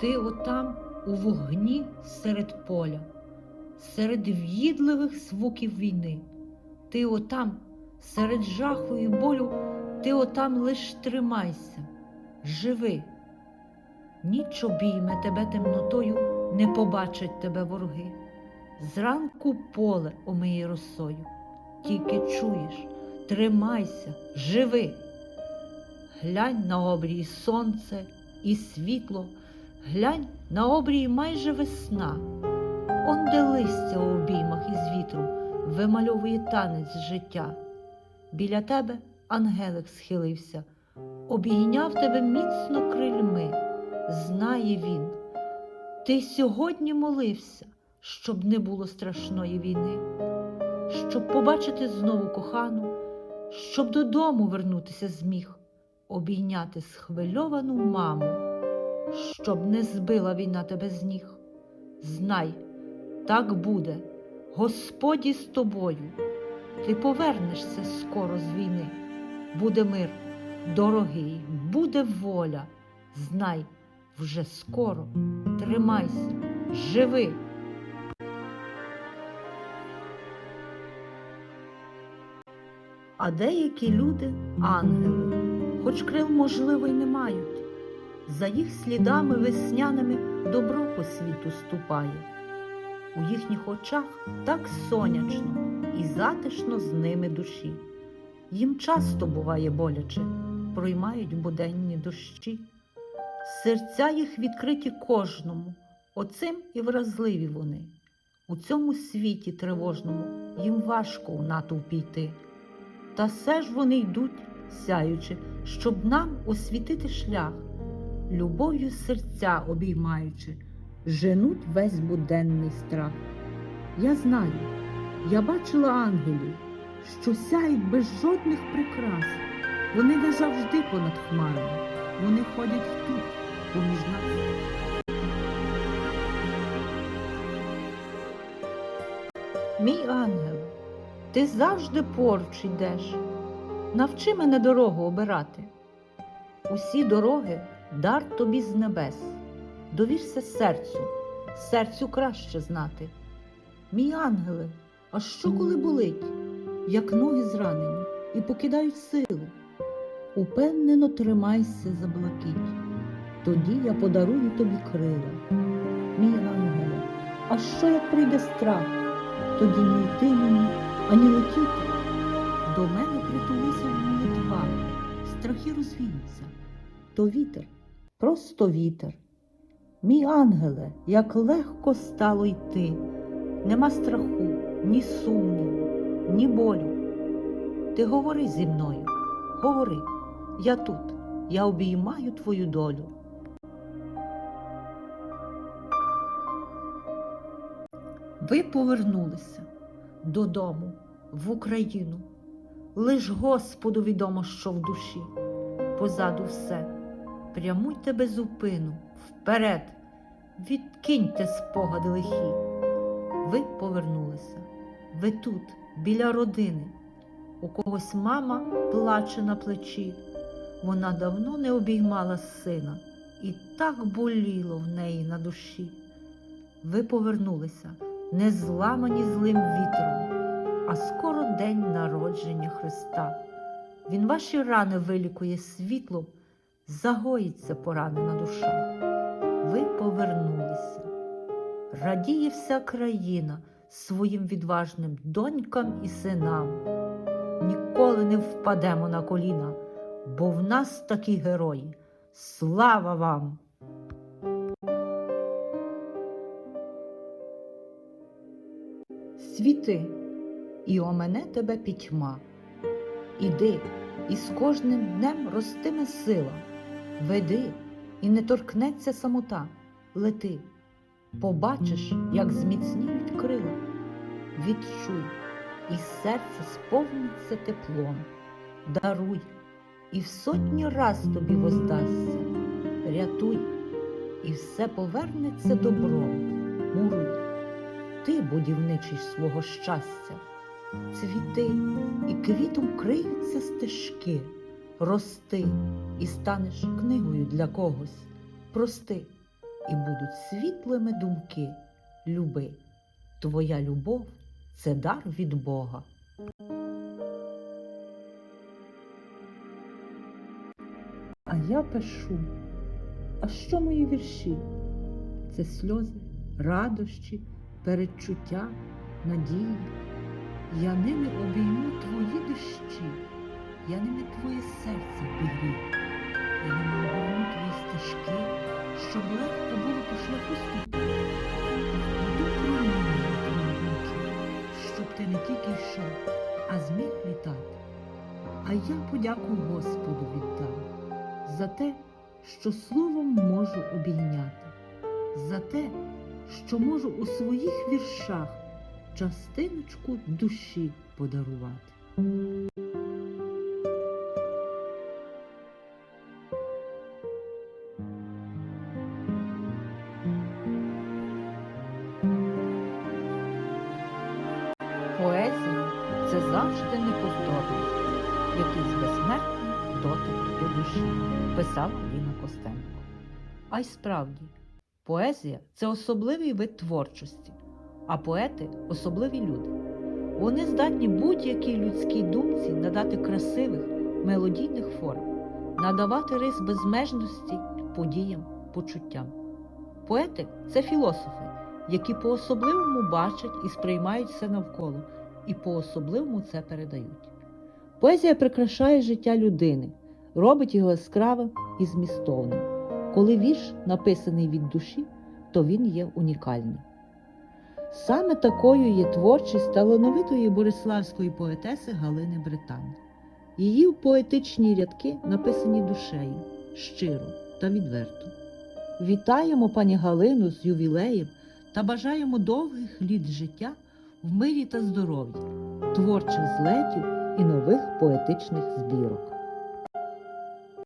Ти отам у вогні серед поля, серед в'їдливих звуків війни. Ти отам, серед жаху і болю, ти отам лиш тримайся, живи. Ніч обійме тебе темнотою, не побачать тебе вороги. Зранку поле омиє росою, тільки чуєш, тримайся, живи. Глянь на обрій сонце і світло, глянь на обрій майже весна. Он де листя у обіймах із вітром вимальовує танець життя. Біля тебе ангелик схилився, обійняв тебе міцно крильми. Знає він, ти сьогодні молився, щоб не було страшної війни, щоб побачити знову кохану, щоб додому вернутися зміг, обійняти схвильовану маму, щоб не збила війна тебе з ніг. Знай, так буде, Господі з тобою. Ти повернешся скоро з війни. Буде мир, дорогий, буде воля. Знай, вже скоро тримайся, живи. А деякі люди ангели, хоч крил, можливо, й не мають. За їх слідами весняними добро по світу ступає. У їхніх очах так сонячно і затишно з ними душі. Їм часто буває боляче, проймають буденні дощі. Серця їх відкриті кожному, оцим і вразливі вони. У цьому світі тривожному їм важко у натовпі йти. Та все ж вони йдуть, сяючи, щоб нам освітити шлях, любов'ю серця обіймаючи, женуть весь буденний страх. Я знаю, я бачила ангелів, що сяють без жодних прикрас. Вони не завжди понад хмарами, вони ходять тут, поміж нас. Мій ангел, ти завжди поруч йдеш. Навчи мене дорогу обирати. Усі дороги дар тобі з небес. Довірся серцю, серцю краще знати. Мій ангеле, а що коли болить, як ноги зранені і покидають сили? Упевнено тримайся за блакить, тоді я подарую тобі крила. Мій ангеле, а що як прийде страх? Тоді не йти мені, ані летіти. До мене притулися в молитвах, страхи розвіються. То вітер, просто вітер. Мій ангеле, як легко стало йти, нема страху, ні сумніву, ні болю. Ти говори зі мною, говори, я тут, я обіймаю твою долю. Ви повернулися додому, в Україну. Лиш Господу відомо, що в душі. Позаду все. Прямуйте без упину, вперед, відкиньте спогади лихі. Ви повернулися. Ви тут, біля родини. У когось мама плаче на плечі. Вона давно не обіймала сина, і так боліло в неї на душі. Ви повернулися, не зламані злим вітром, а скоро день народження Христа. Він ваші рани вилікує світлом, загоїться поранена душа. Ви повернулися. Радіє вся країна своїм відважним донькам і синам. Ніколи не впадемо на коліна, бо в нас такі герої. Слава вам! Світи, і омене тебе пітьма. Іди, і з кожним днем ростиме сила. Веди, і не торкнеться самота. Лети, побачиш, як зміцніють крила. Відчуй, і серце сповниться теплом. Даруй, і в сотні раз тобі воздасться. Рятуй, і все повернеться добром. Муруй, ти будівничий свого щастя. Цвіти, і квітом криються стежки. Рости, і станеш книгою для когось. Прости, і будуть світлими думки. Люби, твоя любов це дар від Бога. А я пишу. А що мої вірші? Це сльози, радощі, передчуття, надії. Я ними обійму твої дощі, я ними твоє серце погрію, я ними обійму твої стежки, щоб легко було по шляху ступити. Буду твої думки, щоб ти не тільки йшов, а зміг літати. А я подяку Господу віддам за те, що словом можу обійняти, за те, що можу у своїх віршах частиночку душі подарувати. Поезія це завжди неповторно, якийсь безсмертний дотик до душі, писала Ліна Костенко. А й справді, поезія це особливий вид творчості, а поети особливі люди. Вони здатні будь-якій людській думці надати красивих, мелодійних форм, надавати рис безмежності подіям, почуттям. Поети це філософи, які по-особливому бачать і сприймають все навколо, і по-особливому це передають. Поезія прикрашає життя людини, робить його яскравим і змістовним. Коли вірш написаний від душі, то він є унікальним. Саме такою є творчість талановитої бориславської поетеси Галини Британ. Її поетичні рядки написані душею, щиро та відверто. Вітаємо пані Галину з ювілеєм та бажаємо довгих літ життя в мирі та здоров'ї, творчих злетів і нових поетичних збірок.